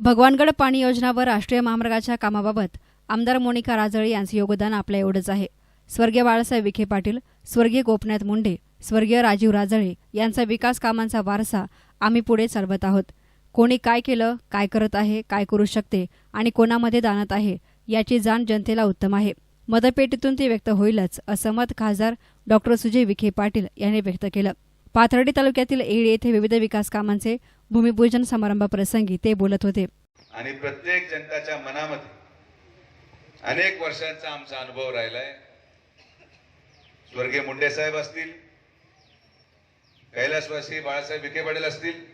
भगवानगड पाणी योजना व राष्ट्रीय महामार्गाच्या कामाबाबत आमदार मोनिका राजळे यांचे योगदान आपल्या एवढंच आहे. स्वर्गीय बाळासाहेब विखे पाटील स्वर्गीय गोपनाथ मुंडे स्वर्गीय राजीव राजळे यांचा विकास कामांचा वारसा आम्ही पुढे चालवत आहोत. कोणी काय केलं काय करत आहे काय करू शकते आणि कोणामध्ये दानत आहे याची जाण जनतेला उत्तम आहे. मतपेटीतून ते व्यक्त होईलच असं मत खासदार डॉक्टर सुजय विखे पाटील यांनी व्यक्त केलं. पाथर्डी तालुक्यातील एड येथे विविध विकास कामांचे भूमिपूजन समारंभाप्रसंगी ते बोलत होते. आणि प्रत्येक जनताच्या मनामध्ये अनेक वर्षांचा आमचा अनुभव राहिलाय. स्वर्गीय मुंडे साहेब असतील कैलासवासी बाळासाहेब विखे पाटील असतील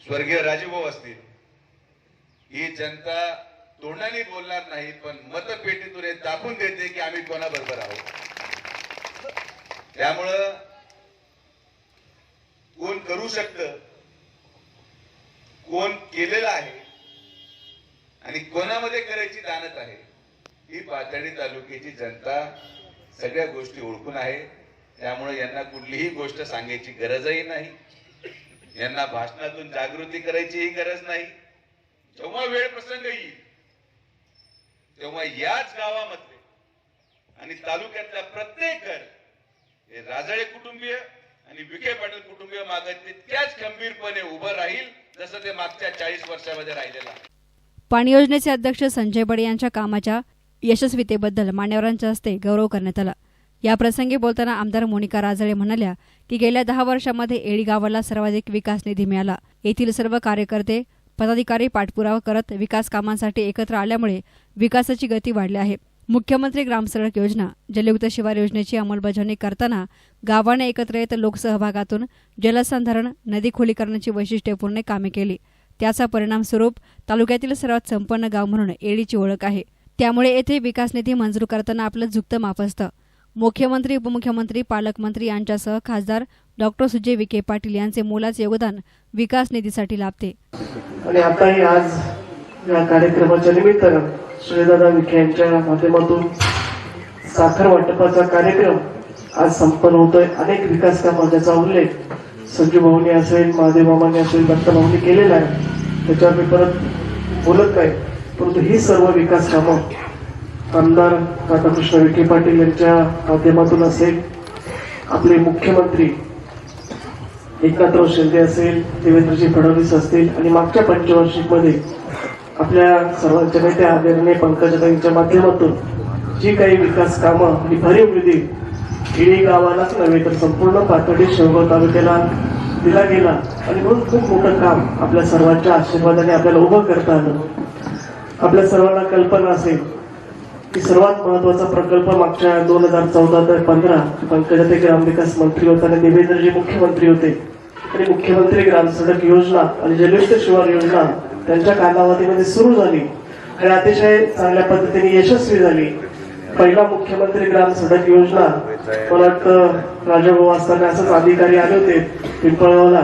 स्वर्गीय राजूभाऊ असतील ही जनता तोंडाने बोलणार नाही पण मतपेटीतून हे दाखवून देते की आम्ही कोणाबरोबर आहोत. त्यामुळं कोण करू शकतं कोण केलेलं आहे आणि कोणामध्ये करायची दानत आहे ही पाथर्डी तालुक्याची जनता सगळ्या गोष्टी ओळखून आहे. त्यामुळे यांना कुठलीही गोष्ट सांगायची गरजही नाही. यांना भाषणातून जागृती करायचीही गरज नाही. जेव्हा वेळ प्रसंग येईल तेव्हा याच गावामधले आणि तालुक्यातल्या प्रत्येक घर हे राजळे कुटुंबीय आणि विखे पाटील कुटुंबीय मागत तितक्याच खंबीरपणे उभं राहील. जसं ते मागच्या चाळीस वर्षामध्ये राहिलेलं पाणी योजनेचे अध्यक्ष संजय बडे यांच्या कामाच्या यशस्वीतेबद्दल मान्यवरांच्या हस्ते गौरव करण्यात आला. याप्रसंगी बोलताना आमदार मोनिका राजळे म्हणाल्या की गेल्या दहा वर्षामध्ये येळी गावाला सर्वाधिक विकास निधी मिळाला. येथील सर्व कार्यकर्ते पदाधिकारी पाठपुरावा करत विकास कामांसाठी एकत्र आल्यामुळे विकासाची गती वाढली आहे. मुख्यमंत्री ग्रामसडक योजना जलयुक्त शिवार योजनेची अंमलबजावणी करताना गावाने एकत्र येत लोकसहभागातून जलसंधारण नदी खोलीकरणाची वैशिष्ट्यपूर्ण कामे केली. त्याचा परिणाम स्वरूप तालुक्यातील सर्वात संपन्न गाव म्हणून एडीची ओळख आहे. त्यामुळे येथे विकास निधी मंजूर करताना आपलं झुकतं माप असतं. मुख्यमंत्री उपमुख्यमंत्री पालकमंत्री यांच्यासह खासदार डॉक्टर सुजय विखे पाटील यांचे मोलाचे योगदान विकास निधीसाठी लाभते. आणि आताही आज या कार्यक्रमाच्या निमित्तानं श्रीदादा विखे यांच्या माध्यमातून साखर वाटपाचा कार्यक्रम आज संपन्न होतोय. अनेक विकास कामांचा उल्लेख संजू भाऊनी असेल महादेव मामाने असेल दत्तभाऊनी केलेला आहे. त्याच्यावर मी परत बोलत नाही परंतु ही सर्व विकास कामं आमदार राधाकृष्ण विखे पाटील यांच्या माध्यमातून असेल आपले मुख्यमंत्री एकनाथराव शिंदे असेल देवेंद्रजी फडणवीस असतील आणि मागच्या पंचवार्षिकमध्ये आपल्या सर्वांच्या नेत्या आदरणीय पंकजाताईंच्या माध्यमातून जी काही विकास कामं आणि भरीव निधी इडी गावालाच नव्हे तर संपूर्ण पाथर्डी शेवगाव तालुक्याला दिला गेला. आणि म्हणून खूप मोठं काम आपल्या सर्वांच्या आशीर्वादाने आपल्याला उभं करता आलं. आपल्या सर्वांना कल्पना असेल की सर्वात महत्त्वाचा प्रकल्प मागच्या दोन हजार चौदा ते पंधरा पंकजाते ग्रामविकास मंत्री होते आणि देवेंद्रजी मुख्यमंत्री होते. आणि मुख्यमंत्री ग्रामसडक योजना आणि जलयुक्त शिवार योजना त्यांच्या कालावधीमध्ये सुरू झाली. आणि अतिशय चांगल्या पद्धतीने यशस्वी झाली. पहिला मुख्यमंत्री ग्राम सडक योजना. मला वाटतं राजाभाऊ असताना असंच अधिकारी आले होते पिंपळगावला.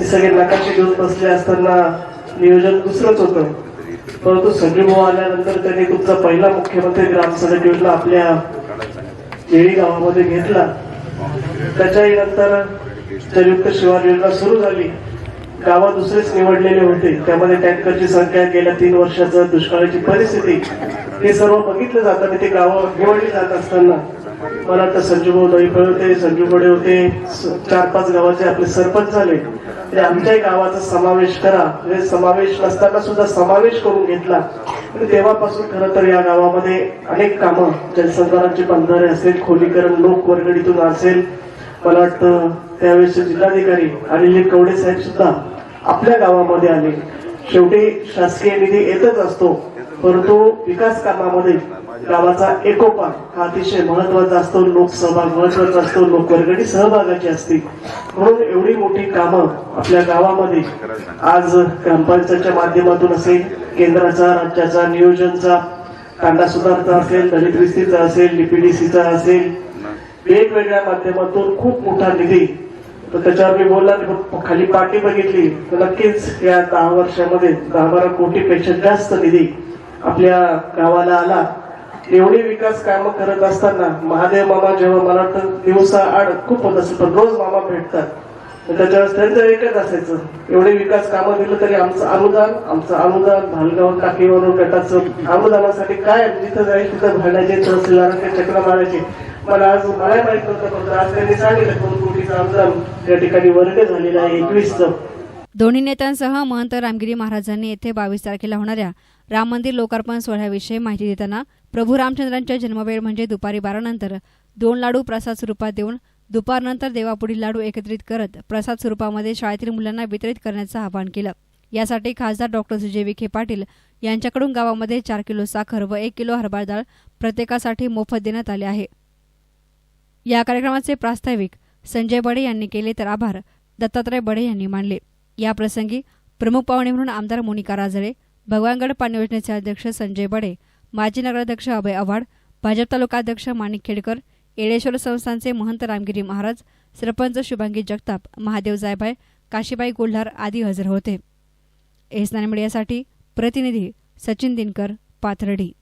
सगळे नकाशे घेऊन बसले असताना नियोजन दुसरंच होतं. परंतु संजय भाऊ आल्यानंतर त्यांनी तुमचा पहिला मुख्यमंत्री ग्राम सडक योजना आपल्या केळी गावामध्ये घेतला. त्याच्याही नंतर जलयुक्त शिवार योजना सुरू झाली. गावात दुसरेच निवडलेले होते. त्यामध्ये टँकरची संख्या गेल्या तीन वर्षाचं दुष्काळाची परिस्थिती हे सर्व बघितलं जातं आणि ते गावं निवडली जात असताना मला वाटतं संजू भाऊ होते संजू होते चार पाच गावाचे आपले सरपंच झाले. ते आमच्याही गावाचा समावेश करा. म्हणजे समावेश नसताना सुद्धा समावेश करून घेतला. आणि तेव्हापासून खरं तर या गावामध्ये अनेक कामं जलसंधारांची बंधारे असेल खोलीकरण लोक वर्गणीतून असेल. मला वाटतं त्यावेळेस जिल्हाधिकारी अनिल कवडे साहेब सुद्धा आपल्या गावामध्ये आले. शेवटी शासकीय निधी येतच असतो परंतु विकास कामामध्ये गावाचा एकोपा हा अतिशय महत्त्वाचा असतो. लोकसहभाग महत्त्वाचा असतो लोकवर्गणी सहभागाची असते. म्हणून एवढी मोठी कामं आपल्या गावामध्ये आज ग्रामपंचायतच्या माध्यमातून असेल केंद्राचा राज्याचा नियोजनचा कांदा सुधारचा असेल दलित विस्तीचा असेल डीपीडीसीचा असेल वेगवेगळ्या माध्यमातून खूप मोठा निधी तर त्याच्यावर मी बोलला की खाली पाठी बघितली. तर नक्कीच या दहा वर्षामध्ये दहा बारा कोटीपेक्षा जास्त निधी आपल्या गावाला आला. एवढी विकास कामं करत असताना महादेव मामा जेव्हा मला वाटतं दिवसा आड खूप होत असेल पण रोज मामा भेटतात. तर त्यांचं एकच असायचं. एवढे विकास कामं दिलं तरी आमचं अनुदान आमचं अनुदान भालगाव टाकीवर गटाचं अनुदानासाठी काय जिथं जाईल तिथं भांडायचे तहसीलदारांचे चक्र मारायचे. मला आज मला माहीत नव्हतं पण आज त्यांनी सांगितलं दोन त्या ठिकाणी वर्ग आहे दोन्ही नेत्यांसह महंत रामगिरी महाराजांनी येथे बावीस तारखेला होणाऱ्या राम मंदिर लोकार्पण सोहळ्याविषयी माहिती देताना प्रभू रामचंद्रांच्या जन्मवेळ म्हणजे दुपारी बारा नंतर दोन लाडू प्रसाद स्वरूपात देऊन दुपारनंतर देवापुढील लाडू एकत्रित करत प्रसाद स्वरूपामध्ये शाळेतील मुलांना वितरित करण्याचं आवाहन केलं. यासाठी खासदार डॉक्टर सुजय विखे पाटील यांच्याकडून गावामध्ये चार किलो साखर व एक किलो हरभरा डाळ प्रत्येकासाठी मोफत देण्यात आले आहे. या कार्यक्रमाचे प्रास्ताविक संजय बडे यांनी केले तर आभार. दत्तात्रय बडे यांनी मानले. याप्रसंगी प्रमुख पाहुणे म्हणून आमदार मोनिका राजळे भगवानगड पाणी योजनेचे अध्यक्ष संजय बडे माजी नगराध्यक्ष अभय आव्हाड भाजप तालुकाध्यक्ष माणिक खेडकर येळेश्वर संस्थानचे महंत रामगिरी महाराज सरपंच शुभांगी जगताप महादेव जायभाय काशीबाई गोल्हार आदी हजर होते. एस नाईन मीडियासाठी प्रतिनिधी सचिन दिनकर पाथर्डी.